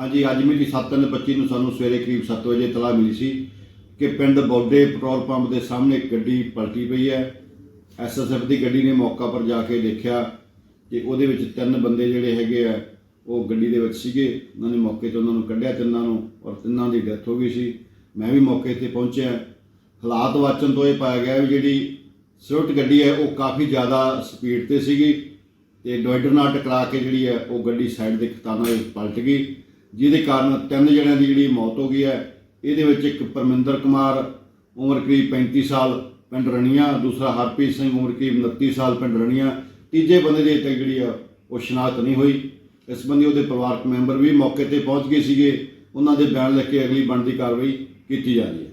ਹਾਂਜੀ, ਅੱਜ ਮਿਤੀ 7:25 ਨੂੰ ਸਾਨੂੰ ਸਵੇਰੇ ਕਰੀਬ 7 ਵਜੇ ਇਤਲਾਹ ਮਿਲੀ ਸੀ ਕਿ ਪਿੰਡ ਬੌਡੇ ਪੈਟਰੋਲ ਪੰਪ ਦੇ ਸਾਹਮਣੇ ਗੱਡੀ ਪਲਟੀ ਪਈ ਹੈ। ਐਸਐਸਐਫ ਦੀ ਗੱਡੀ ਨੇ ਮੌਕਾ ਪਰ ਜਾ ਕੇ ਦੇਖਿਆ ਕਿ ਉਹਦੇ ਵਿੱਚ ਤਿੰਨ ਬੰਦੇ ਜਿਹੜੇ ਹੈਗੇ ਆ, ਉਹ ਗੱਡੀ ਦੇ ਵਿੱਚ ਸੀਗੇ। ਉਹਨਾਂ ਨੇ ਮੌਕੇ ਤੇ ਉਹਨਾਂ ਨੂੰ ਕੱਢਿਆ ਤਿੰਨਾਂ ਨੂੰ ਔਰ ਤਿੰਨਾਂ ਦੀ ਡੈਥ ਹੋ ਗਈ ਸੀ। ਮੈਂ ਵੀ ਮੌਕੇ ਤੇ ਪਹੁੰਚਿਆ। ਹਾਲਾਤ ਵਾਚਨ ਤੋਂ ਇਹ ਪਾਇਆ ਗਿਆ ਵੀ ਜਿਹੜੀ ਸਵਿਫਟ ਗੱਡੀ ਹੈ, ਉਹ ਕਾਫੀ ਜ਼ਿਆਦਾ ਸਪੀਡ ਤੇ ਸੀਗੀ ਤੇ ਡੋਇਡਰ ਨਾਲ ਟਕਰਾ ਕੇ ਜਿਹੜੀ ਹੈ, ਉਹ ਗੱਡੀ ਸਾਈਡ ਦੇ ਖਤਾਨਾ ਵਿੱਚ ਪਲਟ ਗਈ। ਜਿਹਦੇ ਕਾਰਨ ਤਿੰਨ ਜਣਿਆਂ ਦੀ ਜਿਹੜੀ ਮੌਤ ਹੋ ਗਈ ਹੈ। ਇਹਦੇ ਵਿੱਚ ਇੱਕ ਪਰਮਿੰਦਰ ਕੁਮਾਰ, ਉਮਰ ਕਰੀਬ 35 ਸਾਲ, ਪਿੰਡ ਰਣੀਆਂ। ਦੂਸਰਾ ਹਰਪ੍ਰੀਤ ਸਿੰਘ, ਉਮਰ ਕਰੀਬ 29 ਸਾਲ, ਪਿੰਡ ਰਣੀਆਂ। ਤੀਜੇ ਬੰਦੇ ਦੀ ਤੱਕ ਜਿਹੜੀ ਆ, ਉਹ ਸ਼ਨਾਖਤ ਨਹੀਂ ਹੋਈ। ਇਸ ਬੰਦੇ ਉਹਦੇ ਪਰਿਵਾਰਕ ਮੈਂਬਰ ਵੀ ਮੌਕੇ ਤੇ ਪਹੁੰਚ ਗਏ ਸੀਗੇ। ਉਹਨਾਂ ਦੇ ਬਿਆਨ ਲੈ ਕੇ ਅਗਲੀ ਬਣਦੀ ਕਾਰਵਾਈ ਕੀਤੀ ਜਾ ਰਹੀ ਹੈ।